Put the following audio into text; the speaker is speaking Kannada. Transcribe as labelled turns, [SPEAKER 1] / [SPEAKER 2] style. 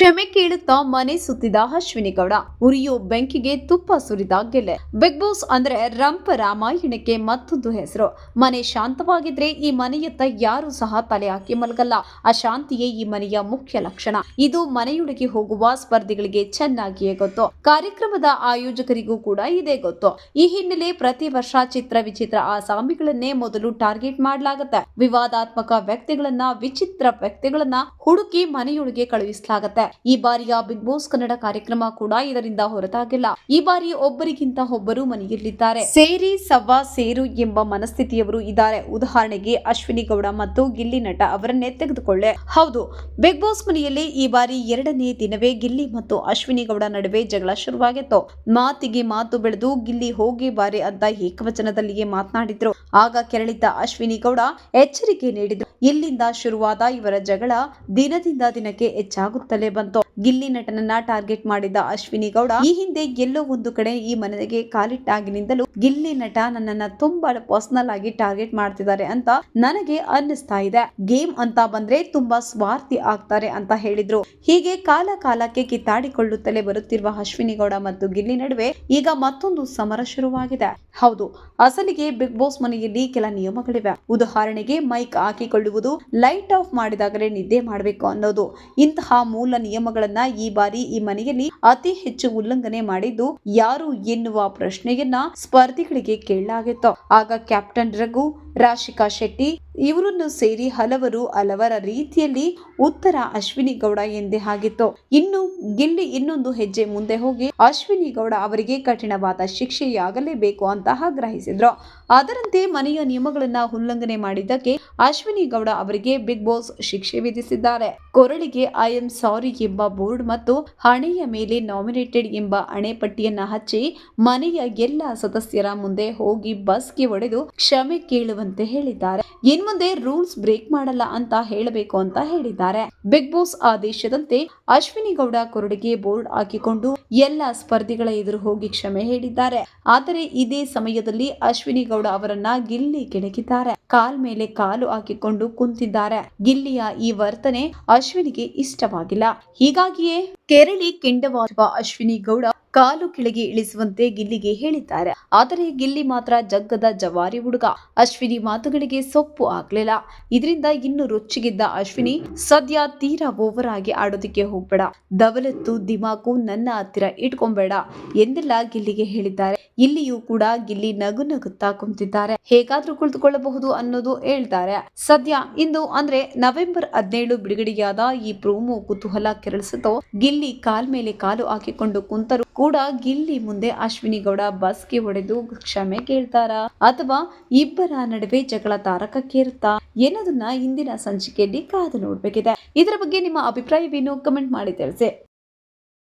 [SPEAKER 1] ಕ್ಷಮೆ ಕೇಳುತ್ತಾ ಮನೆ ಸುತ್ತಿದ ಅಶ್ವಿನಿ ಗೌಡ. ಉರಿಯೋ ಬೆಂಕಿಗೆ ತುಪ್ಪ ಸುರಿದ ಗೆಲ್ಲೆ ಬಿಗ್ ಬಾಸ್ ಅಂದ್ರೆ ರಂಪ ರಾಮಾಯಣಕ್ಕೆ ಮತ್ತೊಂದು ಹೆಸರು. ಮನೆ ಶಾಂತವಾಗಿದ್ರೆ ಈ ಮನೆಯತ್ತ ಯಾರು ಸಹ ತಲೆ ಹಾಕಿ ಮಲಗಲ್ಲ. ಅಶಾಂತಿಯೇ ಈ ಮನೆಯ ಮುಖ್ಯ ಲಕ್ಷಣ. ಇದು ಮನೆಯೊಳಗೆ ಹೋಗುವ ಸ್ಪರ್ಧಿಗಳಿಗೆ ಚೆನ್ನಾಗಿಯೇ ಗೊತ್ತು. ಕಾರ್ಯಕ್ರಮದ ಆಯೋಜಕರಿಗೂ ಕೂಡ ಇದೇ ಗೊತ್ತು. ಈ ಹಿನ್ನೆಲೆ ಪ್ರತಿ ವರ್ಷ ಚಿತ್ರ ವಿಚಿತ್ರ ಆಸಾಮಿಗಳನ್ನೇ ಮೊದಲು ಟಾರ್ಗೆಟ್ ಮಾಡಲಾಗುತ್ತೆ. ವಿವಾದಾತ್ಮಕ ವ್ಯಕ್ತಿಗಳನ್ನ, ವಿಚಿತ್ರ ವ್ಯಕ್ತಿಗಳನ್ನ ಹುಡುಕಿ ಮನೆಯೊಳಗೆ ಕಳುಹಿಸಲಾಗುತ್ತೆ. ಈ ಬಾರಿಯ ಬಿಗ್ ಬಾಸ್ ಕನ್ನಡ ಕಾರ್ಯಕ್ರಮ ಕೂಡ ಇದರಿಂದ ಹೊರತಾಗಿಲ್ಲ. ಈ ಬಾರಿ ಒಬ್ಬರಿಗಿಂತ ಒಬ್ಬರು ಮನೆಯಲ್ಲಿದ್ದಾರೆ. ಸೇರಿ ಸವ್ವ ಸೇರು ಎಂಬ ಮನಸ್ಥಿತಿಯವರು ಇದ್ದಾರೆ. ಉದಾಹರಣೆಗೆ ಅಶ್ವಿನಿ ಗೌಡ ಮತ್ತು ಗಿಲ್ಲಿ ನಟ ಅವರನ್ನೇ ತೆಗೆದುಕೊಳ್ಳೆ. ಹೌದು, ಬಿಗ್ ಬಾಸ್ ಮನೆಯಲ್ಲಿ ಈ ಬಾರಿ ಎರಡನೇ ದಿನವೇ ಗಿಲ್ಲಿ ಮತ್ತು ಅಶ್ವಿನಿ ಗೌಡ ನಡುವೆ ಜಗಳ ಶುರುವಾಗಿತ್ತು. ಮಾತಿಗೆ ಮಾತು ಬೆಳೆದು ಗಿಲ್ಲಿ ಹೋಗಿ ಬಾರಿ ಅಂತ ಏಕವಚನದಲ್ಲಿಯೇ ಮಾತನಾಡಿದ್ರು. ಆಗ ಕೆರಳಿದ್ದ ಅಶ್ವಿನಿ ಗೌಡ ಎಚ್ಚರಿಕೆ ನೀಡಿದ್ರು. ಇಲ್ಲಿಂದ ಶುರುವಾದ ಇವರ ಜಗಳ ದಿನದಿಂದ ದಿನಕ್ಕೆ ಹೆಚ್ಚಾಗುತ್ತಲೇ ಬಂತು. ಗಿಲ್ಲಿ ನಟನನ್ನ ಟಾರ್ಗೆಟ್ ಮಾಡಿದ್ದ ಅಶ್ವಿನಿ ಗೌಡ, ಈ ಹಿಂದೆ ಎಲ್ಲೋ ಒಂದು ಕಡೆ ಈ ಮನೆಗೆ ಕಾಲಿಟ್ಟಾಗಿನಿಂದಲೂ ಗಿಲ್ಲಿ ನಟ ನನ್ನನ್ನ ತುಂಬಾ ಪರ್ಸನಲ್ ಆಗಿ ಟಾರ್ಗೆಟ್ ಮಾಡ್ತಿದ್ದಾರೆ ಅಂತ ನನಗೆ ಅನ್ನಿಸ್ತಾ ಇದೆ. ಗೇಮ್ ಅಂತ ಬಂದ್ರೆ ತುಂಬಾ ಸ್ವಾರ್ಥಿ ಆಗ್ತಾರೆ ಅಂತ ಹೇಳಿದ್ರು. ಹೀಗೆ ಕಾಲ ಕಾಲಕ್ಕೆ ಕಿತ್ತಾಡಿಕೊಳ್ಳುತ್ತಲೇ ಬರುತ್ತಿರುವ ಅಶ್ವಿನಿ ಗೌಡ ಮತ್ತು ಗಿಲ್ಲಿ ನಡುವೆ ಈಗ ಮತ್ತೊಂದು ಸಮರ ಶುರುವಾಗಿದೆ. ಹೌದು, ಅಸಲಿಗೆ ಬಿಗ್ ಬಾಸ್ ಮನೆಯಲ್ಲಿ ಕೆಲ ನಿಯಮಗಳಿವೆ. ಉದಾಹರಣೆಗೆ ಮೈಕ್ ಹಾಕಿಕೊಳ್ಳುವುದು, ಲೈಟ್ ಆಫ್ ಮಾಡಿದಾಗಲೇ ನಿದ್ದೆ ಮಾಡಬೇಕು ಅನ್ನೋದು. ಇಂತಹ ಮೂಲ ನಿಯಮಗಳನ್ನ ಈ ಬಾರಿ ಈ ಮನೆಯಲ್ಲಿ ಅತಿ ಹೆಚ್ಚು ಉಲ್ಲಂಘನೆ ಮಾಡಿದ್ದು ಯಾರು ಎನ್ನುವ ಪ್ರಶ್ನೆಯನ್ನ ಸ್ಪರ್ಧಿಗಳಿಗೆ ಕೇಳಲಾಗಿತ್ತು. ಆಗ ಕ್ಯಾಪ್ಟನ್ ರಘು, ರಾಶಿಕಾ ಶೆಟ್ಟಿ ಇವರನ್ನು ಸೇರಿ ಹಲವರು ಹಲವರ ರೀತಿಯಲ್ಲಿ ಉತ್ತರ ಅಶ್ವಿನಿ ಗೌಡ ಎಂದೇ ಆಗಿತ್ತು. ಇನ್ನು ಗಿಲ್ಲಿ ಇನ್ನೊಂದು ಹೆಜ್ಜೆ ಮುಂದೆ ಹೋಗಿ ಅಶ್ವಿನಿ ಗೌಡ ಅವರಿಗೆ ಕಠಿಣವಾದ ಶಿಕ್ಷೆಯಾಗಲೇಬೇಕು ಅಂತ ಆಗ್ರಹಿಸಿದ್ರು. ಅದರಂತೆ ಮನೆಯ ನಿಯಮಗಳನ್ನ ಉಲ್ಲಂಘನೆ ಮಾಡಿದ್ದಕ್ಕೆ ಅಶ್ವಿನಿ ಗೌಡ ಅವರಿಗೆ ಬಿಗ್ ಬಾಸ್ ಶಿಕ್ಷೆ ವಿಧಿಸಿದ್ದಾರೆ. ಕೊರಳಿಗೆ, ಐ ಎಂ ಸಾರಿ ಎಂಬ ಬೋರ್ಡ್ ಮತ್ತು ಹಣೆಯ ಮೇಲೆ ನಾಮಿನೇಟೆಡ್ ಎಂಬ ಅಣೆಪಟ್ಟಿಯನ್ನು ಹಚ್ಚಿ ಮನೆಯ ಎಲ್ಲ ಸದಸ್ಯರ ಮುಂದೆ ಹೋಗಿ ಬಸ್ಗೆ ಒಡೆದು ಕ್ಷಮೆ ಕೇಳುವಂತೆ ಹೇಳಿದ್ದಾರೆ. ಇನ್ಮುಂದೆ ರೂಲ್ಸ್ ಬ್ರೇಕ್ ಮಾಡಲ್ಲ ಅಂತ ಹೇಳಬೇಕು ಅಂತ ಹೇಳಿದ್ದಾರೆ. ಬಿಗ್ ಬಾಸ್ ಆದೇಶದಂತೆ ಅಶ್ವಿನಿ ಗೌಡ ಕೊರಡಿಗೆ ಬೋರ್ಡ್ ಹಾಕಿಕೊಂಡು ಎಲ್ಲ ಸ್ಪರ್ಧಿಗಳ ಎದುರು ಹೋಗಿ ಕ್ಷಮೆ ಹೇಳಿದ್ದಾರೆ. ಆದರೆ ಇದೇ ಸಮಯದಲ್ಲಿ ಅಶ್ವಿನಿ ಗೌಡ ಅವರನ್ನ ಗಿಲ್ಲಿ ಕೆಣಕಿದ್ದಾರೆ. ಕಾಲ್ ಮೇಲೆ ಕಾಲು ಹಾಕಿಕೊಂಡು ಕುಂತಿದ್ದಾರೆ. ಗಿಲ್ಲಿಯ ಈ ವರ್ತನೆ ಅಶ್ವಿನಿಗೆ ಇಷ್ಟವಾಗಿಲ್ಲ. ಹೀಗಾಗಿಯೇ ಕೆರಳಿ ಕೆಂಡವಾರುವ ಅಶ್ವಿನಿ ಗೌಡ ಕಾಲು ಕೆಳಗೆ ಇಳಿಸುವಂತೆ ಗಿಲ್ಲಿಗೆ ಹೇಳಿದ್ದಾರೆ. ಆದರೆ ಗಿಲ್ಲಿ ಮಾತ್ರ ಜಗ್ಗದ ಜವಾರಿ ಹುಡುಗ. ಅಶ್ವಿನಿ ಮಾತುಗಳಿಗೆ ಸೊಪ್ಪು ಆಗ್ಲಿಲ್ಲ. ಇದರಿಂದ ಇನ್ನು ರೊಚ್ಚಿಗಿದ್ದ ಅಶ್ವಿನಿ ಸದ್ಯ ತೀರಾ ಓವರ್ ಆಗಿ ಆಡೋದಕ್ಕೆ ಹೋಗ್ಬೇಡ. ದವಲತ್ತು ದಿಮಾಕು ನನ್ನ ಹತ್ತಿರ ಇಟ್ಕೊಂಬೇಡ ಎಂದೆಲ್ಲ ಗಿಲ್ಲಿಗೆ ಹೇಳಿದ್ದಾರೆ. ಇಲ್ಲಿಯೂ ಕೂಡ ಗಿಲ್ಲಿ ನಗು ನಗುತ್ತಾ ಕುಂತಿದ್ದಾರೆ. ಹೇಗಾದ್ರೂ ಕುಳಿತುಕೊಳ್ಳಬಹುದು ಅನ್ನೋದು ಹೇಳ್ತಾರೆ. ಸದ್ಯ ಇಂದು ಅಂದ್ರೆ ನವೆಂಬರ್ ಹದಿನೇಳು ಬಿಡುಗಡೆಯಾದ ಈ ಪ್ರೋಮೋ ಕುತೂಹಲ ಕೆರಳಿಸಿತು ಗಿಲ್ಲಿ ಕಾಲ್ ಮೇಲೆ ಕಾಲು ಹಾಕಿಕೊಂಡು ಕುಂತರು ಕೂಡ ಗಿಲ್ಲಿ ಮುಂದೆ ಅಶ್ವಿನಿ ಗೌಡ ಬಸ್ಗೆ ಹೊಡೆದು ಕ್ಷಮೆ ಕೇಳ್ತಾರಾ? ಅಥವಾ ಇಬ್ಬರ ನಡುವೆ ಜಗಳ ತಾರಕಕ್ಕೇರುತ್ತಾ? ಏನದನ್ನ ಇಂದಿನ ಸಂಚಿಕೆಯಲ್ಲಿ ಕಾದು ನೋಡ್ಬೇಕಿದೆ. ಇದರ ಬಗ್ಗೆ ನಿಮ್ಮ ಅಭಿಪ್ರಾಯವೇನು? ಕಮೆಂಟ್ ಮಾಡಿ ತಿಳಿಸಿ.